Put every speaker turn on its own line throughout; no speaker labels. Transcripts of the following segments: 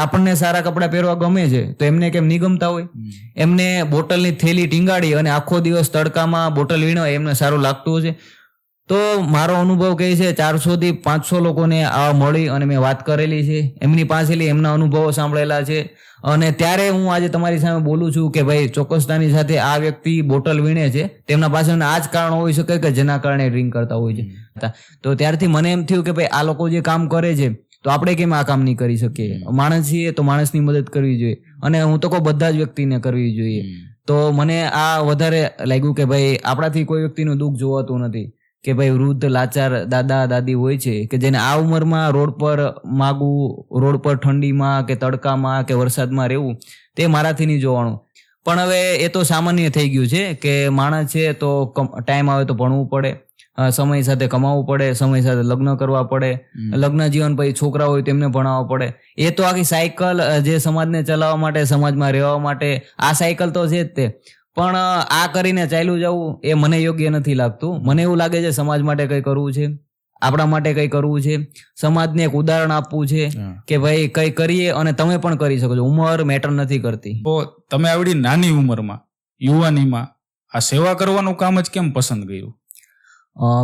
આપણને સારા કપડાં પહેરવા ગમે છે તો એમને કેમ નહીં ગમતા હોય? એમને બોટલની થેલી ટીંગાડી અને આખો દિવસ તડકામાં બોટલ વીણો એમને સારું લાગતું હશે. તો મારો અનુભવ કહે છે ચારસો થી પાંચસો લોકોને આ મળી અને મેં વાત કરેલી છે. એમની પાસેથી એમના અનુભવો સાંભળેલા છે. અને ત્યારે હું આજે તમારી સામે બોલું છું કે ભાઈ ચોક્કસતાની સાથે આ વ્યક્તિ બોટલ વીણે છે. તેમના પાછળના આ જ કારણ હોઈ શકે કે જેના કારણે ડ્રિંક કરતા હોય છે. તો ત્યારથી મને એમ થયું કે ભાઈ આ લોકો જે કામ કરે છે તો આપણે કેમ આ કામ નહીં કરી શકીએ? માણસ છીએ તો માણસની મદદ કરવી જોઈએ. અને હું તો કહું બધા જ વ્યક્તિને કરવી જોઈએ. તો મને આ વધારે લાગ્યું કે ભાઈ આપણાથી કોઈ વ્યક્તિનું દુઃખ જોવાતું નથી. કે ભાઈ વૃદ્ધ લાચાર દાદા દાદી હોય છે કે જેને આ ઉંમરમાં રોડ પર માગવું રોડ પર ઠંડીમાં કે તડકામાં કે વરસાદમાં રહેવું તે મારાથી નહીં જોવાનું. પણ હવે એ તો સામાન્ય થઈ ગયું છે કે માણસ છે તો ટાઈમ આવે તો ભણવું પડે. સમય સાથે કમાવવું પડે સમય સાથે લગ્ન કરવા પડે. લગ્ન જીવન પછી છોકરા હોય તેમને ભણાવવા પડે. એ તો આખી સાયકલ જે સમાજને ચલાવવા માટે સમાજમાં રહેવા માટે આ સાયકલ તો છે જ તે. પણ આ કરીને ચાલ્યું જવું એ મને યોગ્ય નથી લાગતું. મને એવું લાગે છે સમાજ માટે કંઈ કરવું છે? આપણા માટે કંઈ કરવું છે? સમાજને એક ઉદાહરણ આપવું છે? કે ભાઈ કંઈ કરીએ અને તમે પણ કરી શકો છો. ઉંમર મેટર નથી કરતી.
તો તમે આવડી નાની ઉંમરમાં યુવાનીમાં આ સેવા કરવાનું કામ જ કેમ પસંદ કર્યું?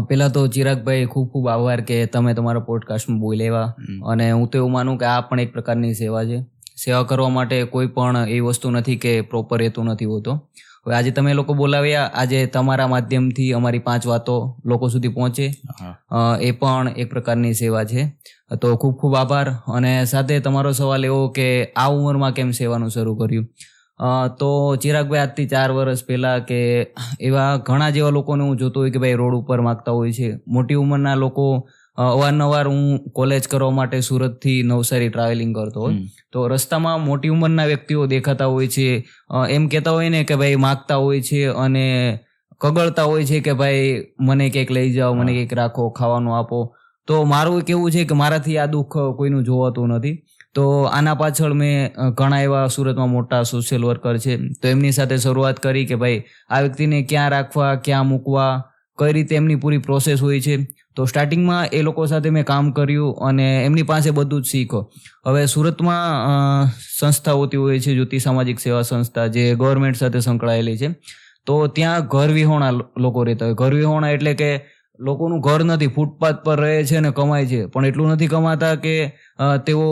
પેલા તો ચિરાગભાઈ ખૂબ ખૂબ આભાર કે તમે તમારા પોડકાસ્ટમાં બોલેવા અને હું તો એવું માનું કે આ પણ એક પ્રકારની સેવા છે. સેવા કરવા માટે કોઈ પણ એ વસ્તુ નથી કે પ્રોપર હેતુ નથી હોતો. હવે આજે તમે લોકો બોલાવ્યા આજે તમારા માધ્યમથી અમારી પાંચ વાતો લોકો સુધી પહોંચે. એ પણ એક પ્રકારની સેવા છે. તો ખૂબ ખૂબ આભાર. અને સાથે તમારો સવાલ એવો કે આ ઉંમરમાં કેમ સેવાનું શરૂ કર્યું? તો ચિરાગભાઈ આજથી ચાર વર્ષ પહેલાં કે એવા ઘણા જેવા લોકોને હું જોતો હોય કે ભાઈ રોડ ઉપર માગતા હોય છે. મોટી ઉંમરના લોકો અવારનવાર હું કોલેજ કરવા માટે સુરતથી નવસારી ટ્રાવેલિંગ કરતો હોય. તો રસ્તામાં મોટી ઉંમરના વ્યક્તિઓ દેખાતા હોય છે. એમ કહેતા હોય ને કે ભાઈ માગતા હોય છે અને કગળતા હોય છે કે ભાઈ મને કંઈક લઈ જાઓ મને કંઈક રાખો ખાવાનું આપો. તો મારું કેવું છે કે મારાથી આ દુઃખ કોઈનું જોવાતું નથી. તો આના પાછળ મેં ઘણા એવા સુરતમાં મોટા સોશિયલ વર્કર છે. તો એમની સાથે શરૂઆત કરી કે ભાઈ, આ વ્યક્તિને ક્યાં રાખવા, ક્યાં મૂકવા, કઈ રીતે એમની પૂરી પ્રોસેસ હોય છે. તો સ્ટાર્ટિંગમાં એ લોકો સાથે મેં કામ કર્યું અને એમની પાસે બધું જ શીખો હવે સુરતમાં સંસ્થા હોતી હોય છે, જ્યોતિ સામાજિક સેવા સંસ્થા જે ગવર્મેન્ટ સાથે સંકળાયેલી છે. તો ત્યાં ઘર વિહોણા લોકો રહેતા હોય. ઘર વિહોણા એટલે કે લોકોનું ઘર નથી ફૂટપાથ પર રહે છે અને કમાય છે. પણ એટલું નથી કમાતા કે તેઓ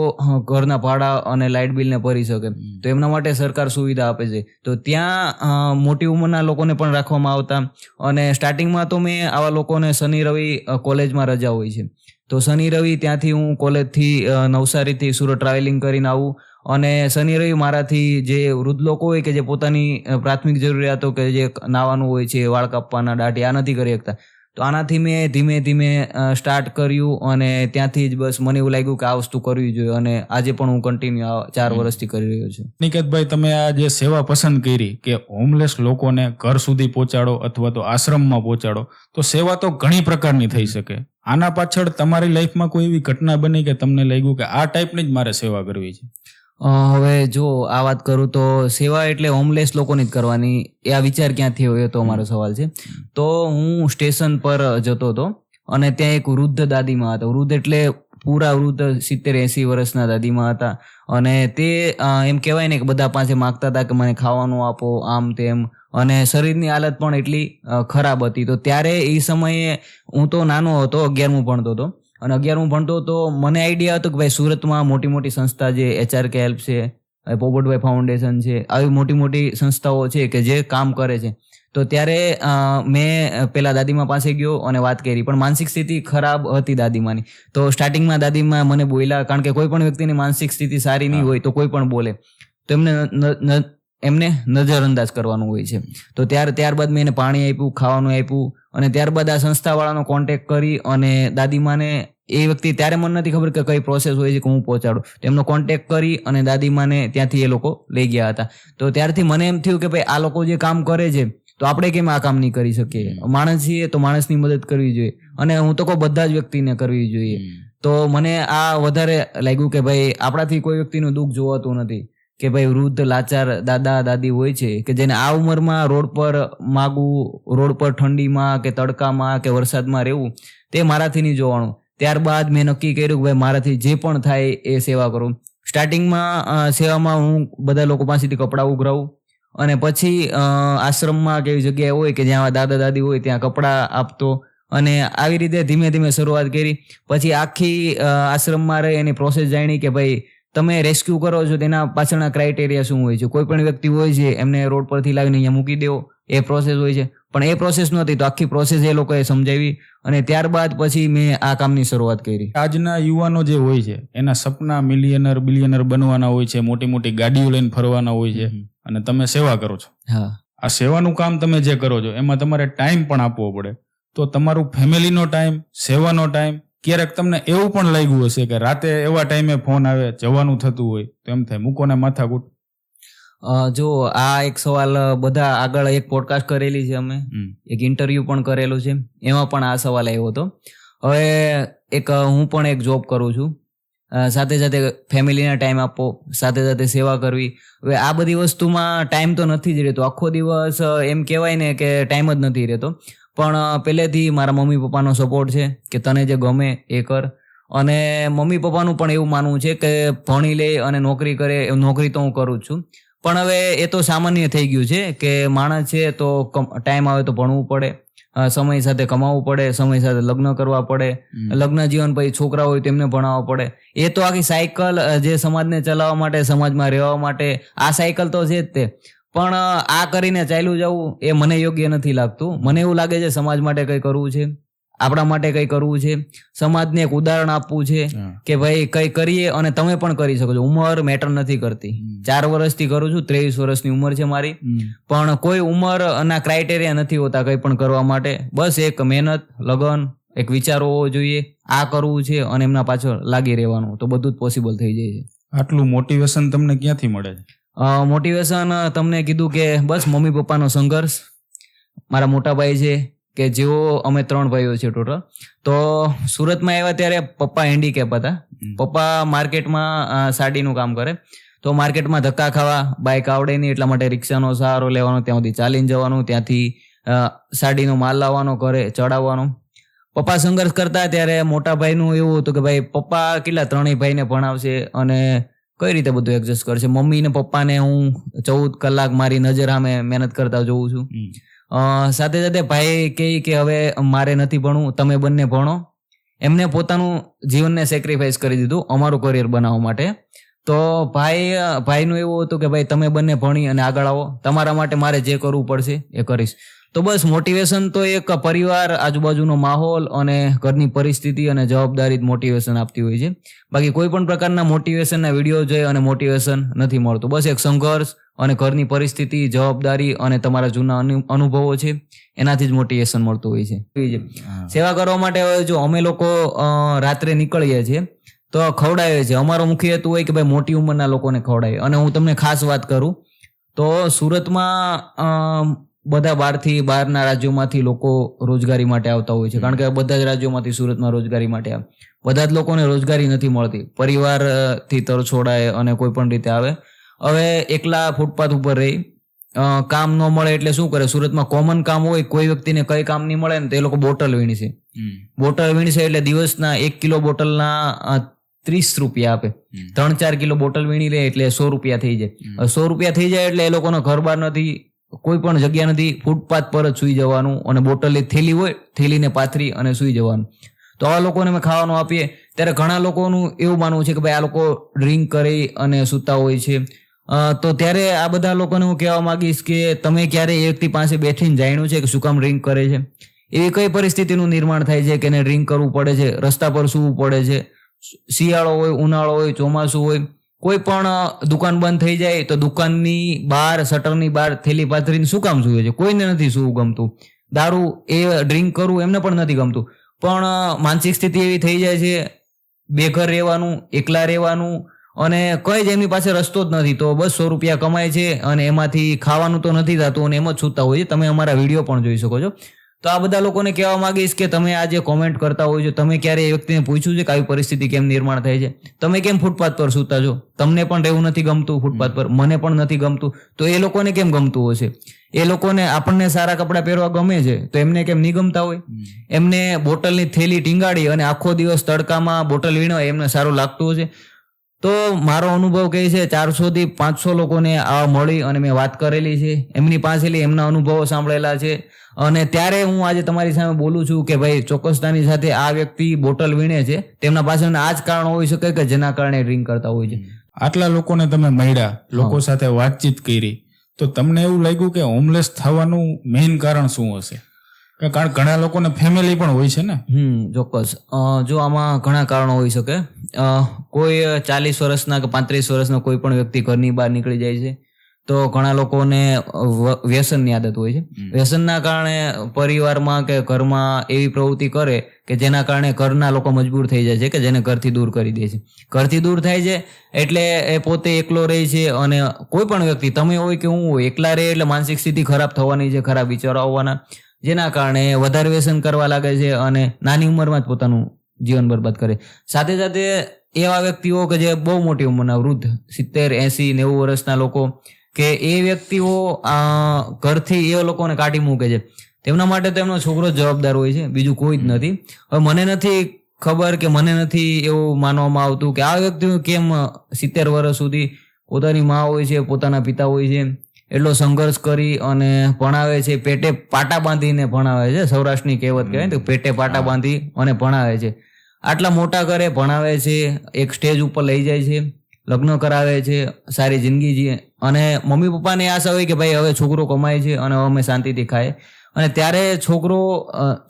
ઘરના ભાડા અને લાઇટ બિલને ભરી શકે. તો એમના માટે સરકાર સુવિધા આપે છે. તો ત્યાં મોટી ઉંમરના લોકોને પણ રાખવામાં આવતા. અને સ્ટાર્ટિંગમાં તો મેં આવા લોકોને શનિ રવિ કોલેજમાં રજા હોય છે. તો શનિ રવિ ત્યાંથી હું કોલેજથી નવસારીથી સુરત ટ્રાવેલિંગ કરીને આવું. અને શનિ રવિ મારાથી જે વૃદ્ધ લોકો હોય કે જે પોતાની પ્રાથમિક જરૂરિયાતો કે જે નાવાનું હોય છે વાળ કાપવાના દાઢી આ નથી કરી શકતા. તો આનાથી મેં ધીમે ધીમે સ્ટાર્ટ કર્યું અને ત્યાંથી જ બસ મને એવું લાગ્યું કે આ વસ્તુ કરવી જોઈએ અને આજે પણ હું કન્ટિન્યુ ચાર વર્ષથી કરી રહ્યો છું.
નિકેતભાઈ તમે આ જે સેવા પસંદ કરી કે હોમલેસ લોકોને ઘર સુધી પહોંચાડો અથવા તો આશ્રમમાં પહોંચાડો તો સેવા તો ઘણી પ્રકારની થઈ શકે. આના પાછળ તમારી લાઈફમાં કોઈ એવી ઘટના બની કે તમને લાગ્યું કે આ ટાઈપની જ મારે સેવા કરવી છે?
હવે જો આ વાત કરું તો સેવા એટલે હોમલેસ લોકોની જ કરવાની. એ આ વિચાર ક્યાંથી હોય તો અમારો સવાલ છે. તો હું સ્ટેશન પર જતો હતો અને ત્યાં એક વૃદ્ધ દાદીમાં હતા. વૃદ્ધ એટલે પૂરા વૃદ્ધ સિત્તેર એંસી વર્ષના દાદીમાં હતા. અને તે એમ કહેવાય ને કે બધા પાસે માગતા હતા કે મને ખાવાનું આપો, આમ તેમ. અને શરીરની હાલત પણ એટલી ખરાબ હતી. તો ત્યારે એ સમયે હું તો નાનો હતો, અગિયારમું ભણતો હતો. અને અગિયારમું ભણતો તો મને આઈડિયા હતો કે ભાઈ સુરતમાં મોટી મોટી સંસ્થા જે એચઆરકે હેલ્પ છે પોપટભાઈ ફાઉન્ડેશન છે આવી મોટી મોટી સંસ્થાઓ છે કે જે કામ કરે છે. તો ત્યારે મેં પેલા દાદીમા પાસે ગયો અને વાત કરી પણ માનસિક સ્થિતિ ખરાબ હતી દાદીમાની. તો સ્ટાર્ટિંગમાં દાદીમા મને બોલ્યા કારણ કે કોઈ પણ વ્યક્તિની માનસિક સ્થિતિ સારી નહીં હોય તો કોઈ પણ બોલે. તો એમને એમને નજરઅંદાજ કરવાનું હોય છે. તો ત્યાર ત્યારબાદ મેં એને પાણી આપ્યું ખાવાનું આપ્યું અને ત્યારબાદ આ સંસ્થાવાળાનો કોન્ટેક્ટ કરી અને દાદીમાને એ વ્યક્તિ ત્યારે મને નથી ખબર કે કઈ પ્રોસેસ હોય છે કે હું પહોંચાડું. તેમનો કોન્ટેક્ટ કરી અને દાદીમાને ત્યાંથી એ લોકો લઈ ગયા હતા. તો ત્યારથી મને એમ થયું કે ભાઈ આ લોકો જે કામ કરે છે તો આપણે કેમ આ કામ નહીં કરી શકીએ? માણસ છીએ તો માણસની મદદ કરવી જોઈએ. અને હું તો કહું બધા જ વ્યક્તિને કરવી જોઈએ. તો મને આ વધારે લાગ્યું કે ભાઈ આપણાથી કોઈ વ્યક્તિનું દુઃખ જોવાતું નથી. કે ભાઈ વૃદ્ધ લાચાર દાદા, દાદી હોય છે, કે જેને આ ઉંમરમાં રોડ પર માગવું, રોડ પર ઠંડીમાં કે તડકામાં કે વરસાદમાં રહેવું, તે મારાથી નહીં જોવાનું. ત્યારબાદ મેં નક્કી કર્યું કે ભાઈ મારાથી જે પણ થાય એ સેવા કરું. સ્ટાર્ટિંગમાં સેવામાં હું બધા લોકો પાસેથી કપડાં ઉઘરાવું અને પછી આશ્રમમાં કે એવી જગ્યાએ હોય કે જ્યાં દાદા, દાદી હોય ત્યાં કપડાં આપતો અને આવી રીતે ધીમે ધીમે શરૂઆત કરી. પછી આખી આશ્રમમાં રહી એની પ્રોસેસ જાણી કે ભાઈ તમે રેસ્ક્યુ કરો છો તેના પાછળના ક્રાઇટેરિયા શું હોય છે? કોઈ પણ વ્યક્તિ હોય છે એમને રોડ પરથી લાવીને અહીંયા મૂકી દેવો એ પ્રોસેસ હોય છે. પણ એ પ્રોસેસ નહોતી તો આખી પ્રોસેસ એ લોકોએ સમજાવી અને ત્યારબાદ પછી મેં આ કામની શરૂઆત કરી.
આજના યુવાનો જે હોય છે એના સપના મિલિયનર બિલિયનર બનવાના હોય છે મોટી મોટી ગાડીઓ લઈને ફરવાના હોય છે અને તમે સેવા કરો છો.
હા.
આ સેવાનું કામ તમે જે કરો છો એમાં તમારે ટાઈમ પણ આપવો પડે. તો તમારું ફેમિલીનો ટાઈમ સેવાનો ટાઈમ ક્યારેક તમને એવું પણ લાગ્યું હશે કે રાતે એવા ટાઈમે ફોન આવે જવાનું થતું હોય તો એમ થાય મૂકોને માથાકૂટ
જો આ એક સવાલ બધા આગળ એક પોડકાસ્ટ કરેલી છે અમે. એક ઇન્ટરવ્યુ પણ કરેલું છે. એમાં પણ આ સવાલ આવ્યો હતો. હવે એક હું પણ એક જોબ કરું છું. સાથે સાથે ફેમિલીને ટાઈમ આપવો સાથે સાથે સેવા કરવી. હવે આ બધી વસ્તુમાં ટાઈમ તો નથી જ રહેતો. આખો દિવસ એમ કહેવાય ને કે ટાઈમ જ નથી રહેતો. પણ પહેલેથી મારા મમ્મી પપ્પાનો સપોર્ટ છે કે તને જે ગમે એ કર. અને મમ્મી પપ્પાનું પણ એવું માનવું છે કે ભણી લે અને નોકરી કરે નોકરી તો હું કરું જ છું. પણ હવે એ તો સામાન્ય થઈ ગયું છે કે માણસ છે તો ટાઈમ આવે તો ભણવું પડે. સમય સાથે કમાવવું પડે સમય સાથે લગ્ન કરવા પડે. લગ્ન જીવન પછી છોકરા હોય તેમને ભણાવવા પડે. એ તો આખી સાયકલ જે સમાજને ચલાવવા માટે સમાજમાં રહેવા માટે આ સાયકલ તો છે જ તે. પણ આ કરીને ચાલ્યું જવું એ મને યોગ્ય નથી લાગતું. મને એવું લાગે છે સમાજ માટે કંઈ કરવું છે આપણા માટે કંઈ કરવું છે સમાજને એક ઉદાહરણ આપવું છે કે ભાઈ કંઈ કરીએ અને તમે પણ કરી શકો છો. ઉંમર મેટર નથી કરતી. ચાર વર્ષથી કરું છું ત્રેવીસ વર્ષની ઉંમર છે મારી. પણ કોઈ ઉંમર ના ક્રાઇટેરિયા નથી હોતા કંઈ પણ કરવા માટે. બસ એક મહેનત લગન એક વિચાર હોવો જોઈએ. આ કરવું છે અને એમના પાછળ લાગી રહેવાનું. તો બધું જ પોસિબલ થઈ જાય છે.
આટલું મોટિવેશન તમને ક્યાંથી મળે છે?
મોટિવેશન તમને કીધું કે બસ મમ્મી પપ્પાનો સંઘર્ષ. મારા મોટા ભાઈ છે કે જેઓ અમે ત્રણ ભાઈઓ છે ટોટલ તો સુરતમાં આવ્યા ત્યારે પપ્પા હેન્ડીકેપ હતા. પપ્પા માર્કેટમાં સાડીનું કામ કરે. તો માર્કેટમાં ધક્કા ખાવા બાઇક આવડે નહીં એટલા માટે રિક્ષાનો સહારો લેવાનો ત્યાં સુધી ચાલીને જવાનું ત્યાંથી સાડીનો માલ લાવવાનો ઘરે ચડાવવાનો. પપ્પા સંઘર્ષ કરતા ત્યારે મોટા ભાઈનું એવું હતું કે ભાઈ પપ્પા કેટલા ત્રણેય ભાઈને ભણાવશે અને કઈ રીતે બધું એડજસ્ટ કરશે? મમ્મી ને પપ્પાને હું ચૌદ કલાક મારી નજર સામે મહેનત કરતા જોઉં છું. સાથે સાથે ભાઈ કહે કે હવે મારે નથી ભણવું તમે બંને ભણો. એમને પોતાનું જીવનને સેક્રિફાઈસ કરી દીધું અમારું કરિયર બનાવવા માટે. તો ભાઈ ભાઈનું એવું હતું કે ભાઈ તમે બંને ભણી અને આગળ આવો. તમારા માટે મારે જે કરવું પડશે એ કરીશ. તો બસ મોટિવેશન તો એક પરિવાર આજુબાજુનો માહોલ અને ઘરની પરિસ્થિતિ અને જવાબદારી જ મોટિવેશન આપતી હોય છે. બાકી કોઈ પણ પ્રકારના મોટિવેશનના વીડિયો જોઈ અને મોટિવેશન નથી મળતું. બસ એક સંઘર્ષ અને ઘરની પરિસ્થિતિ જવાબદારી અને તમારા જૂના અનુ- અનુભવો છે એનાથી જ મોટિવેશન મળતું હોય છે. છે. સેવા કરવા માટે હવે જો અમે લોકો રાત્રે નીકળીએ છીએ તો ખવડાવીએ છીએ. અમારો મુખ્ય હેતુ હોય કે ભાઈ મોટી ઉંમરના લોકોને ખવડાવીએ. અને હું તમને ખાસ વાત કરું તો સુરતમાં બધા બહારથી બહારના રાજ્યોમાંથી લોકો રોજગારી માટે આવતા હોય છે. કારણ કે બધા જ રાજ્યોમાંથી સુરતમાં રોજગારી માટે આવે. બધા જ લોકોને રોજગારી નથી મળતી. પરિવારથી તરછોડાય અને કોઈ પણ રીતે આવે. હવે એકલા ફૂટપાથ ઉપર રહી. કામ ન મળે એટલે શું કરે? સુરતમાં કોમન કામ હોય કોઈ વ્યક્તિને કઈ કામ નહીં મળે ને તે એ લોકો બોટલ વીણશે બોટલ વીણશે એટલે દિવસના એક કિલો બોટલના ત્રીસ રૂપિયા આપે. ત્રણ ચાર કિલો બોટલ વીણી લે એટલે સો રૂપિયા થઈ જાય. સો રૂપિયા થઈ જાય એટલે એ લોકોનો ઘર બાર નથી. કોઈ પણ જગ્યા નથી, ફૂટપાથ પર જ સુઈ જવાનું અને બોટલની થેલી હોય, થેલીને પાથરી અને સુઈ જવાનું. તો આવા લોકોને અમે ખાવાનું આપીએ. ત્યારે ઘણા લોકોનું એવું માનવું છે કે ભાઈ આ લોકો ડ્રિંક કરી અને સૂતા હોય છે. તો ત્યારે આ બધા લોકોને હું કહેવા માંગીશ કે તમે ક્યારે એ વ્યક્તિ પાસે બેઠીને જાણ્યું છે કે શું કામ ડ્રિંક કરે છે? એવી કઈ પરિસ્થિતિનું નિર્માણ થાય છે કે એને ડ્રિંક કરવું પડે છે, રસ્તા પર સૂવું પડે છે? શિયાળો હોય, ઉનાળો હોય, ચોમાસું હોય કોઈ પણ દુકાન બંધ થઈ જાય તો દુકાનની બહાર, શટરની બહાર થેલી પાથરીને શું કામ સૂવે છે? કોઈને નથી સૂવું ગમતું. દારૂ એ ડ્રિંક કરવું એમને પણ નથી ગમતું. પણ માનસિક સ્થિતિ એવી થઈ જાય છે બેઘર રહેવાનું, એકલા રહેવાનું અને કઈ જ એમની પાસે રસ્તો જ નથી. તો બસ રૂપિયા કમાય છે અને એમાંથી ખાવાનું તો નથી થતું અને એમ જ સૂતા હોય છે. તમે અમારા વીડિયો પણ જોઈ શકો છો. તો આ બધા લોકોને કહેવા માંગીશ કે તમે આ જે કોમેન્ટ કરતા હોય છો, તમે ક્યારે એ વ્યક્તિને પૂછ્યું છે કે આવી પરિસ્થિતિ કેમ નિર્માણ થાય છે? તમે કેમ ફૂટપાથ પર સૂતા છો? તમને પણ રહેવું નથી ગમતું ફૂટપાથ પર, મને પણ નથી ગમતું. તો એ લોકોને કેમ ગમતું હશે એ લોકોને આપણને સારા કપડાં પહેરવા ગમે છે, તો એમને કેમ નહીં ગમતા હોય? એમને બોટલની થેલી ટીંગાડી અને આખો દિવસ તડકામાં બોટલ વીણો એમને સારું લાગતું હશે તો મારો અનુભવ કહે છે ચારસો થી પાંચસો લોકોને આ મળી અને મેં વાત કરેલી છે. એમની પાસેથી એમના અનુભવો સાંભળેલા છે. અને ત્યારે હું આજે તમારી સામે બોલું છું કે ભાઈ ચોક્કસતાની સાથે આ વ્યક્તિ બોટલ વીણે છે. તેમના પાસે આ જ કારણ હોઈ શકે કે જેના કારણે ડ્રિંક કરતા હોય છે.
આટલા લોકોને તમે મળ્યા લોકો સાથે વાતચીત કરી. તો તમને એવું લાગ્યું કે હોમલેસ થવાનું મેઇન કારણ શું હશે? કારણ ઘણા લોકોને ફેમિલી પણ હોય છે ને?
હમ ચોક્કસ. જો આમાં ઘણા કારણો હોઈ શકે. કોઈ ચાલીસ વર્ષના કે પાંત્રીસ વર્ષનો કોઈ પણ વ્યક્તિ ઘરની બહાર નીકળી જાય છે તો ઘણા લોકોને વ્યસનની આદત હોય છે. વ્યસનના કારણે પરિવારમાં કે ઘરમાં એવી પ્રવૃત્તિ કરે કે જેના કારણે ઘરના લોકો મજબૂર થઈ જાય છે કે જેને ઘરથી દૂર કરી દે છે. ઘરથી દૂર થાય છે એટલે એ પોતે એકલો રહે છે અને કોઈ પણ વ્યક્તિ તમે હોય કે હું હોય એકલા રહે એટલે માનસિક સ્થિતિ ખરાબ થવાની છે ખરાબ વિચારો આવવાના. જેના કારણે વધારે વ્યસન કરવા લાગે છે અને નાની ઉંમરમાં જ પોતાનું જીવન બરબાદ કરે. સાથે સાથે એવા વ્યક્તિઓ કે જે બહુ મોટી ઉંમરના, વૃદ્ધ, સિત્તેર, એસી, નેવું વર્ષના લોકો કે એ વ્યક્તિઓ ઘરથી એ લોકોને કાઢી મૂકે છે. તેમના માટે તેમનો છોકરો જવાબદાર હોય છે, બીજું કોઈ જ નથી. હવે મને નથી ખબર કે મને નથી એવું માનવામાં આવતું કે આ વ્યક્તિઓ કેમ સિત્તેર વર્ષ સુધી પોતાની મા હોય છે, પોતાના પિતા હોય છે એટલો સંઘર્ષ કરી અને ભણાવે છે પેટે પાટા બાંધીને ભણાવે છે સૌરાષ્ટ્રની કહેવત કહેવાય ને તો પેટે પાટા બાંધી અને ભણાવે છે. આટલા મોટા કરે ભણાવે છે એક સ્ટેજ ઉપર લઈ જાય છે લગ્ન કરાવે છે સારી જિંદગી જીવે અને મમ્મી પપ્પાને આશા હોય કે ભાઈ હવે છોકરો કમાય છે અને અમે શાંતિથી ખાય અને ત્યારે છોકરો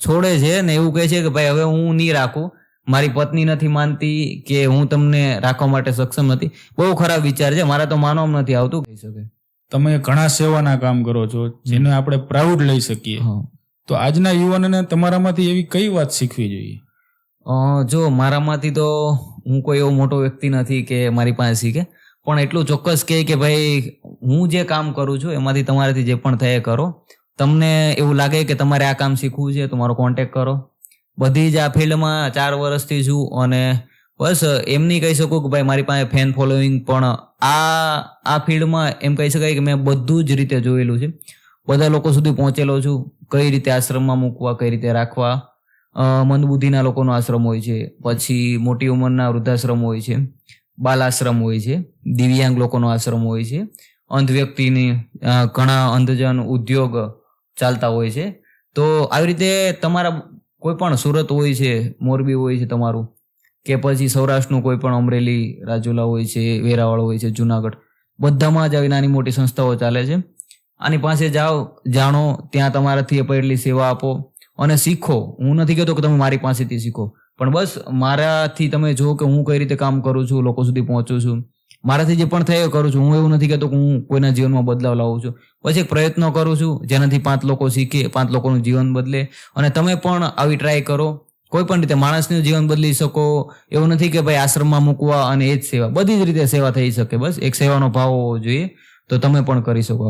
છોડે છે ને એવું કહે છે કે ભાઈ હવે હું નહીં રાખું. મારી પત્ની નથી માનતી કે હું તમને રાખવા માટે સક્ષમ નથી. બહુ ખરાબ વિચાર છે. મારા તો માનવામાં નથી આવતું. કહી શકે
તમે ઘણા સેવાના કામ કરો છો જેને આપણે પ્રાઉડ લઈ શકીએ. તો આજના યુવાનને તમારામાંથી એવી કઈ વાત શીખવી જોઈએ?
જો મારામાંથી તો હું કોઈ એવો મોટો વ્યક્તિ નથી કે મારી પાસે શીખે. પણ એટલું ચોક્કસ કહે કે ભાઈ હું જે કામ કરું છું એમાંથી તમારાથી જે પણ થાય કરો. તમને એવું લાગે કે તમારે આ કામ શીખવું છે તો મારો કોન્ટેક કરો. બધી જ આ ફિલ્ડમાં ચાર વર્ષથી છું અને બસ, એમ નહીં કહી શકું કે ભાઈ મારી પાસે ફેન ફોલોઈંગ પણ આ આ ફિલ્ડમાં એમ કહી શકાય કે મેં બધું જ રીતે જોયેલું છે. બધા લોકો સુધી પહોંચેલો છું. કઈ રીતે આશ્રમમાં મૂકવા, કઈ રીતે રાખવા. મંદબુદ્ધિના લોકોનો આશ્રમ હોય છે. પછી મોટી ઉંમરના વૃદ્ધાશ્રમ હોય છે. બાલાશ્રમ હોય છે. દિવ્યાંગ લોકોનો આશ્રમ હોય છે. અંધ વ્યક્તિની ઘણા અંધજન ઉદ્યોગ ચાલતા હોય છે. તો આવી રીતે તમારા કોઈ પણ સુરત હોય છે, મોરબી હોય છે તમારું કે પછી સૌરાષ્ટ્રનું કોઈ પણ અમરેલી રાજુલા હોય છે, વેરાવળ હોય છે, જુનાગઢ, બધામાં જ આવી નાની મોટી સંસ્થાઓ ચાલે છે. આની પાસે જાઓ, જાણો, ત્યાં તમારાથી પડેલી સેવા આપો અને શીખો. હું નથી કહેતો કે તમે મારી પાસેથી શીખો, પણ બસ મારાથી તમે જો કે હું કઈ રીતે કામ કરું છું, લોકો સુધી પહોંચું છું. મારાથી જે પણ થાય કરું છું. હું એવું નથી કહેતો કે હું કોઈના જીવનમાં બદલાવ લાવું છું. પછી એક પ્રયત્નો કરું છું, જેનાથી પાંચ લોકો શીખે, પાંચ લોકોનું જીવન બદલે. અને તમે પણ આવી ટ્રાય કરો. કોઈ પણ રીતે માણસનું જીવન બદલી શકો, એવું નથી કે ભાઈ આશ્રમમાં મૂકવા અને એ જ સેવા. બધી જ રીતે સેવા થઈ શકે. બસ એક સેવાનો ભાવ હોવો જોઈએ, તો તમે પણ કરી શકો.